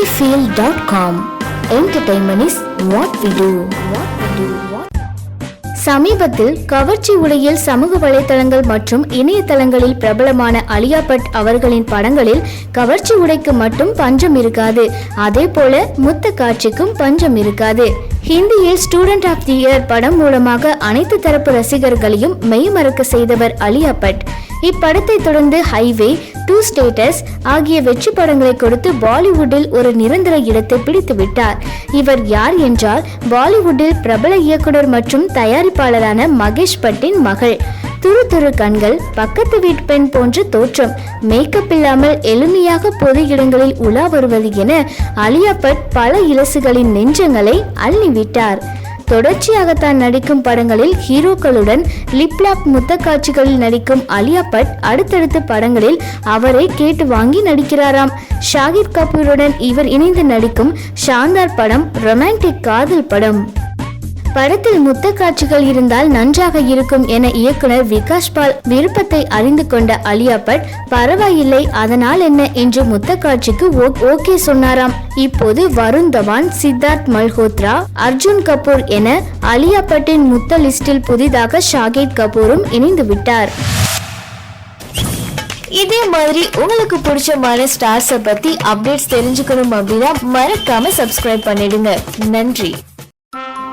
cinefield.com Entertainment is what we do. What we do. சமீபத்தில் கவர்ச்சி உடையில் சமூக வலைத்தளங்கள் மற்றும் இணையதளங்களில் பிரபலமான அலியா பட் அவர்களின் படங்களில் கவர்ச்சி உடைக்கு மட்டும் பஞ்சம் இருக்காது அதே போல முத்த காட்சிக்கும் பஞ்சம் இருக்காது ஹிந்தியில் ஸ்டூடெண்ட் ஆஃப் தி இயர் படம் மூலமாக அனைத்து தரப்பு ரசிகர்களையும் மெய்மறக்க செய்தவர் அலியா பட் இப்படத்தை தொடர்ந்து ஹைவே டூ ஸ்டேட்டஸ் ஆகிய வெற்றி படங்களை கொடுத்து பாலிவுட்டில் ஒரு நிரந்தர இடத்தை பிடித்து விட்டார். இவர் யார் என்றால் பாலிவுட்டில் பிரபல இயக்குனர் மற்றும் தயாரிப்பாளரான மகேஷ் பட்டின் மகள். துரு துரு கண்கள் பக்கத்து வீட்டு பெண் போன்ற தோற்றம் மேக்கப் இல்லாமல் எளிமையாக பொது இடங்களில் உலா வருவது என அலியா பட் பல இலசுகளின் நெஞ்சங்களை அள்ளிவிட்டார். தொடர்ச்சியாக தான் நடிக்கும் படங்களில் ஹீரோக்களுடன் லிப்லாக் முத்த காட்சிகளில் நடிக்கும் அலியா பட் அடுத்தடுத்த படங்களில் அவரை கேட்டு வாங்கி நடிக்கிறாராம். ஷாகித் கபூருடன் இவர் இணைந்து நடிக்கும் ஷாந்தார் படம் ரொமான்டிக் காதல் படம். படத்தில் முத்த காட்சிகள் இருந்தால் நன்றாக இருக்கும் என இயக்குனர் விகாஷ் பால் விருப்பத்தை அறிந்து கொண்ட அலியா பட் பரவாயில்லை அதனால் என்ன? என்று முத்த காட்சிக்கு ஓகே சொன்னாராம். இப்போது வருண் தவான் சித்தார்த் மல்ஹோத்ரா அர்ஜுன் கபூர் என அலியா பட்டின் முத்த லிஸ்டில் புதிதாக ஷாகித் கபூரும் இணைந்து விட்டார். இதே மாதிரி உங்களுக்கு பிடிச்சமான ஸ்டார்ஸை பத்தி அப்டேட்ஸ் தெரிஞ்சுக்கணும் அப்படின்னா மறக்காம சப்ஸ்கிரைப் பண்ணிடுங்க. நன்றி.